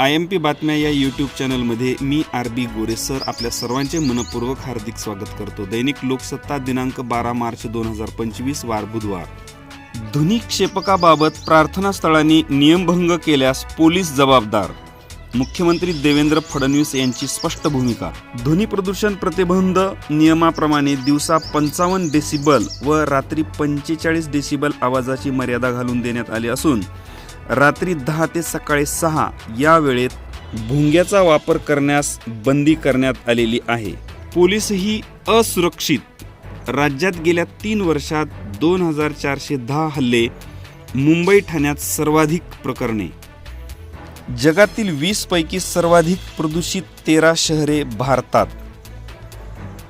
I am P बातम्या या YouTube चॅनलमध्ये मी आर बी गोरे सर आपल्या सर्वांचे मनपूर्वक हार्दिक स्वागत करतो. दैनिक लोकसत्ता दिनांक बारा मार्च दोन हजार पंचवीस वार बुधवार. ध्वनिक्षेपकाबाबत प्रार्थनास्थळांनी नियमभंग केल्यास पोलीस जबाबदार. मुख्यमंत्री देवेंद्र फडणवीस यांची स्पष्ट भूमिका. ध्वनी प्रदूषण प्रतिबंध नियमाप्रमाणे दिवसा पंचावन्न डेसिबल व रात्री पंचेचाळीस डेसिबल आवाजाची मर्यादा घालून देण्यात आली असून रात्री दहा ते सकाळी सहा या वेळेत भुंग्याचा वापर करण्यास बंदी करण्यात आलेली आहे. पोलीसही असुरक्षित. राज्यात गेल्या तीन वर्षात दोन हजार चारशे दहा हल्ले मुंबई ठाण्यात सर्वाधिक प्रकरणे. जगातील वीसपैकी सर्वाधिक प्रदूषित तेरा शहरे भारतात.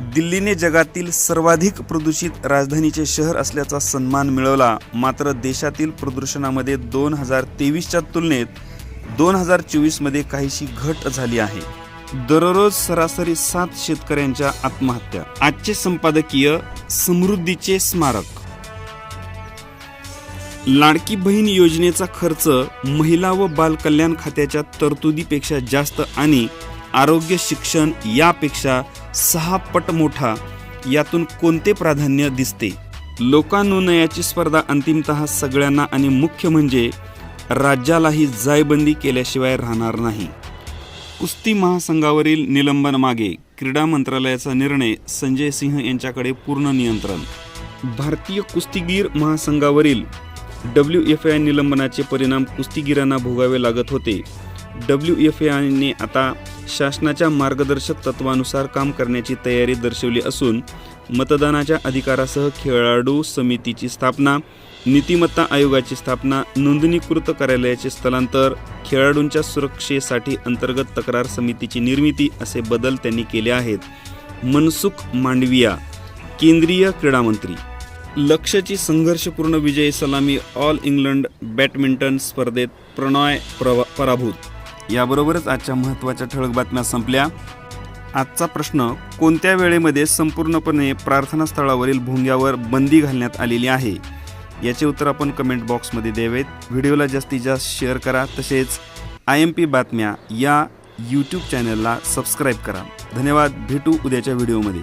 दिल्लीने जगातील सर्वाधिक प्रदूषित राजधानीचे शहर असल्याचा सन्मान मिळवला. मात्र देशातील प्रदूषणामध्ये दोन हजार तेवीसच्या तुलनेत दोन हजार चोवीसमध्ये काहीशी घट झाली आहे. दररोज सरासरी सात शेतकऱ्यांच्या आत्महत्या. आजचे संपादकीय समृद्धीचे स्मारक. लाडकी बहीण योजनेचा खर्च महिला व बालकल्याण खात्याच्या तरतुदीपेक्षा जास्त आणि आरोग्य शिक्षण यापेक्षा सहा पट मोठा यातून कोणते प्राधान्य दिसते? लोकानुनयाची स्पर्धा अंतिमत सगळ्यांना आणि मुख्य म्हणजे राज्यालाही जायबंदी केल्याशिवाय राहणार नाही. कुस्ती महासंघावरील निलंबन मागे क्रीडा मंत्रालयाचा निर्णय संजय सिंह यांच्याकडे पूर्ण नियंत्रण. भारतीय कुस्तीगीर महासंघावरील डब्ल्यू एफ आय निलंबनाचे परिणाम कुस्तीगीरांना भोगावे लागत होते. डब्ल्यू एफ आयने आता शासनाच्या मार्गदर्शक तत्वानुसार काम करण्याची तयारी दर्शवली असून मतदानाच्या अधिकारासह खेळाडू समितीची स्थापना नीतिमत्ता आयोगाची स्थापना नोंदणीकृत कार्यालयाचे स्थलांतर खेळाडूंच्या सुरक्षेसाठी अंतर्गत तक्रार समितीची निर्मिती असे बदल त्यांनी केले आहेत. मनसुख मांडविया केंद्रीय क्रीडामंत्री लक्ष्यची संघर्षपूर्ण विजयी सलामी ऑल इंग्लंड बॅडमिंटन स्पर्धेत प्रणॉय प्रवा पराभूत याबरोबरच आजच्या महत्त्वाच्या ठळक बातम्या संपल्या. आजचा प्रश्न कोणत्या वेळेमध्ये संपूर्णपणे प्रार्थनास्थळावरील भोंग्यावर बंदी घालण्यात आलेली आहे? याचे उत्तर आपण कमेंट बॉक्समध्ये द्यावेत. व्हिडिओला जास्तीत जास्त शेअर करा. तसेच आय एम पी बातम्या या यूट्यूब चॅनलला सबस्क्राईब करा. धन्यवाद. भेटू उद्याच्या व्हिडिओमध्ये